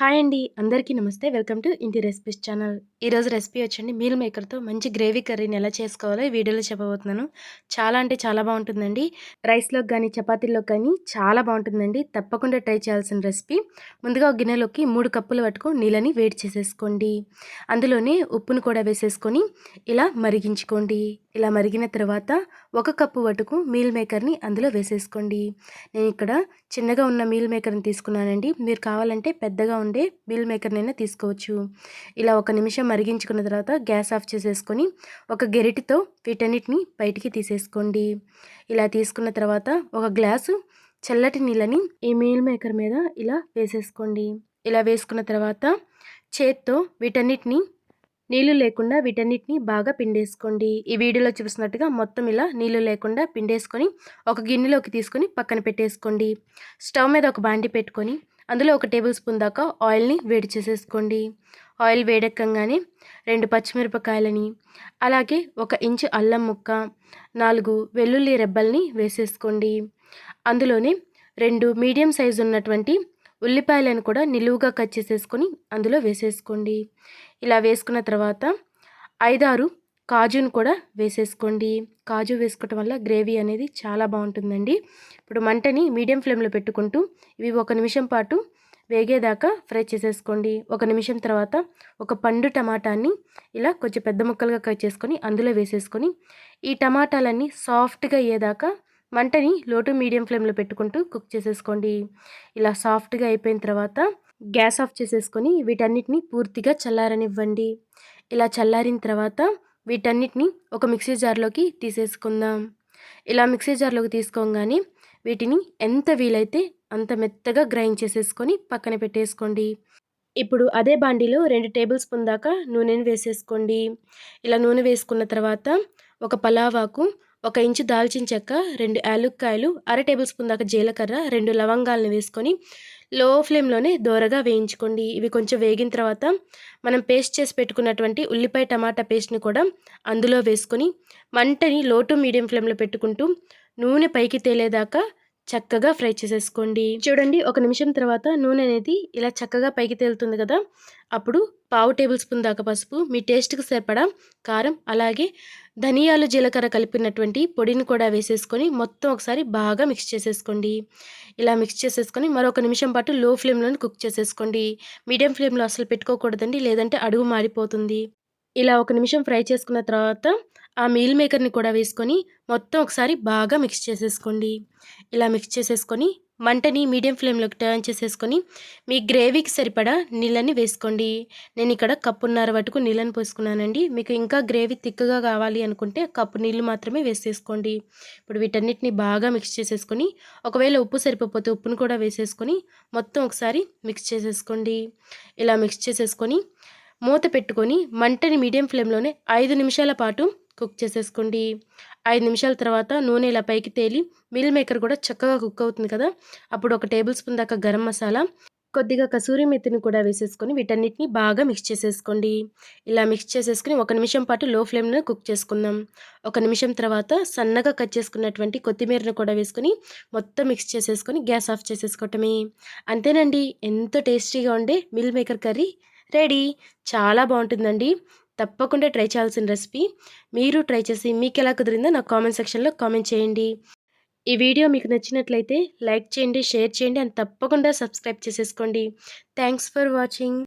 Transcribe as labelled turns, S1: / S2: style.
S1: Hi అండి. అందరికీ నమస్తే. వెల్కమ్ టు ఇంటి రెసిపీస్ ఛానల్. ఈరోజు రెసిపీ వచ్చండి. మీల్ మేకర్తో మంచి గ్రేవీ కర్రీని ఎలా చేసుకోవాలో ఈ వీడియోలో చెప్పబోతున్నాను. చాలా అంటే చాలా బాగుంటుందండి. రైస్లోకి కానీ చపాతీలోకి కానీ చాలా బాగుంటుందండి. తప్పకుండా ట్రై చేయాల్సిన రెసిపీ. ముందుగా ఒక గిన్నెలోకి మూడు కప్పులు పట్టుకు నీళ్ళని వేడి చేసేసుకోండి. అందులోనే ఉప్పును కూడా వేసేసుకొని ఇలా మరిగించుకోండి. ఇలా మరిగిన తర్వాత ఒక కప్పు వటుకు మీల్ మేకర్ని అందులో వేసేసుకోండి. నేను ఇక్కడ చిన్నగా ఉన్న మీల్ మేకర్ని తీసుకున్నానండి. మీరు కావాలంటే పెద్దగా ఉండే మీల్ మేకర్నైనా తీసుకోవచ్చు. ఇలా ఒక నిమిషం మరిగించుకున్న తర్వాత గ్యాస్ ఆఫ్ చేసేసుకొని ఒక గెరిటితో వీటన్నిటిని బయటికి తీసేసుకోండి. ఇలా తీసుకున్న తర్వాత ఒక గ్లాసు చల్లటి నీళ్ళని ఈ మీల్ మేకర్ మీద ఇలా వేసేసుకోండి. ఇలా వేసుకున్న తర్వాత చేత్తో వీటన్నిటిని నీళ్ళు లేకుండా వీటన్నిటిని బాగా పిండేసుకోండి. ఈ వీడియోలో చూపిస్తున్నట్టుగా మొత్తం ఇలా నీళ్ళు లేకుండా పిండేసుకొని ఒక గిన్నెలోకి తీసుకొని పక్కన పెట్టేసుకోండి. స్టవ్ మీద ఒక బాండి పెట్టుకొని అందులో ఒక టేబుల్ స్పూన్ దాకా ఆయిల్ని వేడి చేసేసుకోండి. ఆయిల్ వేడెక్కగానే రెండు పచ్చిమిరపకాయలని అలాగే ఒక ఇంచు అల్లం ముక్క నాలుగు వెల్లుల్లి రెబ్బల్ని వేసేసుకోండి. అందులోనే రెండు మీడియం సైజు ఉన్నటువంటి ఉల్లిపాయలను కూడా నిలువుగా కట్ చేసేసుకొని అందులో వేసేసుకోండి. ఇలా వేసుకున్న తర్వాత ఐదారు కాజును కూడా వేసేసుకోండి. కాజు వేసుకోవటం వల్ల గ్రేవీ అనేది చాలా బాగుంటుందండి. ఇప్పుడు మంటని మీడియం ఫ్లేమ్లో పెట్టుకుంటూ ఇవి ఒక నిమిషం పాటు వేగేదాకా ఫ్రై చేసేసుకోండి. ఒక నిమిషం తర్వాత ఒక పండు టమాటాన్ని ఇలా కొంచెం పెద్ద ముక్కలుగా కట్ చేసుకొని అందులో వేసేసుకొని ఈ టమాటాలన్నీ సాఫ్ట్గా అయ్యేదాకా మంటని లో టు మీడియం ఫ్లేమ్లో పెట్టుకుంటూ కుక్ చేసేసుకోండి. ఇలా సాఫ్ట్గా అయిపోయిన తర్వాత గ్యాస్ ఆఫ్ చేసేసుకొని వీటన్నిటిని పూర్తిగా చల్లారనివ్వండి. ఇలా చల్లారిన తర్వాత వీటన్నిటిని ఒక మిక్సీ జార్లోకి తీసేసుకుందాం. ఇలా మిక్సీ జార్లోకి తీసుకోగానే వీటిని ఎంత వీలైతే అంత మెత్తగా గ్రైండ్ చేసేసుకొని పక్కన పెట్టేసుకోండి. ఇప్పుడు అదే బాండీలో రెండు టేబుల్ స్పూన్ దాకా నూనెని వేసేసుకోండి. ఇలా నూనె వేసుకున్న తర్వాత ఒక పలావాకు ఒక ఇంచు దాల్చిన చెక్క రెండు యాలుక్కాయలు అర టేబుల్ స్పూన్ దాకా జీలకర్ర రెండు లవంగాలను వేసుకొని లో ఫ్లేమ్లోనే దోరగా వేయించుకోండి. ఇవి కొంచెం వేగిన తర్వాత మనం పేస్ట్ చేసి పెట్టుకున్నటువంటి ఉల్లిపాయ టమాటా పేస్ట్ని కూడా అందులో వేసుకొని మంటని లో టు మీడియం ఫ్లేమ్లో పెట్టుకుంటూ నూనె పైకి తేలేదాకా చక్కగా ఫ్రై చేసేసుకోండి. చూడండి ఒక నిమిషం తర్వాత నూనె అనేది ఇలా చక్కగా పైకి తేలుతుంది కదా. అప్పుడు పావు టేబుల్ స్పూన్ దాకా పసుపు మీ టేస్ట్కి సరిపడా కారం అలాగే ధనియాలు జీలకర్ర కలిపినటువంటి పొడిని కూడా వేసేసుకొని మొత్తం ఒకసారి బాగా మిక్స్ చేసేసుకోండి. ఇలా మిక్స్ చేసేసుకొని మరొక నిమిషం పాటు లో ఫ్లేమ్లో కుక్ చేసేసుకోండి. మీడియం ఫ్లేమ్లో అసలు పెట్టుకోకూడదండి లేదంటే అడుగు మారిపోతుంది. ఇలా ఒక నిమిషం ఫ్రై చేసుకున్న తర్వాత ఆ మీల్ మేకర్ని కూడా వేసుకొని మొత్తం ఒకసారి బాగా మిక్స్ చేసేసుకోండి. ఇలా మిక్స్ చేసేసుకొని మంటని మీడియం ఫ్లేమ్లోకి టర్న్ చేసేసుకొని మీ గ్రేవీకి సరిపడా నీళ్ళని వేసుకోండి. నేను ఇక్కడ కప్పున్నర వరకు నీళ్ళని పోసుకున్నానండి. మీకు ఇంకా గ్రేవీ తిక్కగా కావాలి అనుకుంటే కప్పు నీళ్ళు మాత్రమే వేసేసుకోండి. ఇప్పుడు వీటన్నిటిని బాగా మిక్స్ చేసేసుకొని ఒకవేళ ఉప్పు సరిపోతే ఉప్పును కూడా వేసేసుకొని మొత్తం ఒకసారి మిక్స్ చేసేసుకోండి. ఇలా మిక్స్ చేసేసుకొని మూత పెట్టుకొని మంటని మీడియం ఫ్లేమ్లోనే ఐదు నిమిషాల పాటు కుక్ చేసేసుకోండి. ఐదు నిమిషాల తర్వాత నూనె ఇలా పైకి తేలి మిల్ మేకర్ కూడా చక్కగా కుక్ అవుతుంది కదా. అప్పుడు ఒక టేబుల్ స్పూన్ దాకా గరం మసాలా కొద్దిగా కసూరి మెత్తిని కూడా వేసేసుకొని వీటన్నిటిని బాగా మిక్స్ చేసేసుకోండి. ఇలా మిక్స్ చేసేసుకుని ఒక నిమిషం పాటు లో ఫ్లేమ్లో కుక్ చేసుకుందాం. ఒక నిమిషం తర్వాత సన్నగా కట్ చేసుకున్నటువంటి కొత్తిమీరను కూడా వేసుకొని మొత్తం మిక్స్ చేసేసుకొని గ్యాస్ ఆఫ్ చేసేసుకోవటమే. అంతేనండి ఎంతో టేస్టీగా ఉండే మిల్ మేకర్ కర్రీ రెడీ. చాలా బాగుంటుందండి. తప్పకుండా ట్రై చేయాల్సిన రెసిపీ. మీరు ట్రై చేసి మీకు ఎలా కుదిరిందో నాకు కామెంట్ సెక్షన్లో కామెంట్ చేయండి. ఈ వీడియో మీకు నచ్చినట్లయితే లైక్ చేయండి షేర్ చేయండి అండ్ తప్పకుండా సబ్స్క్రైబ్ చేసేసుకోండి. Thanks for watching.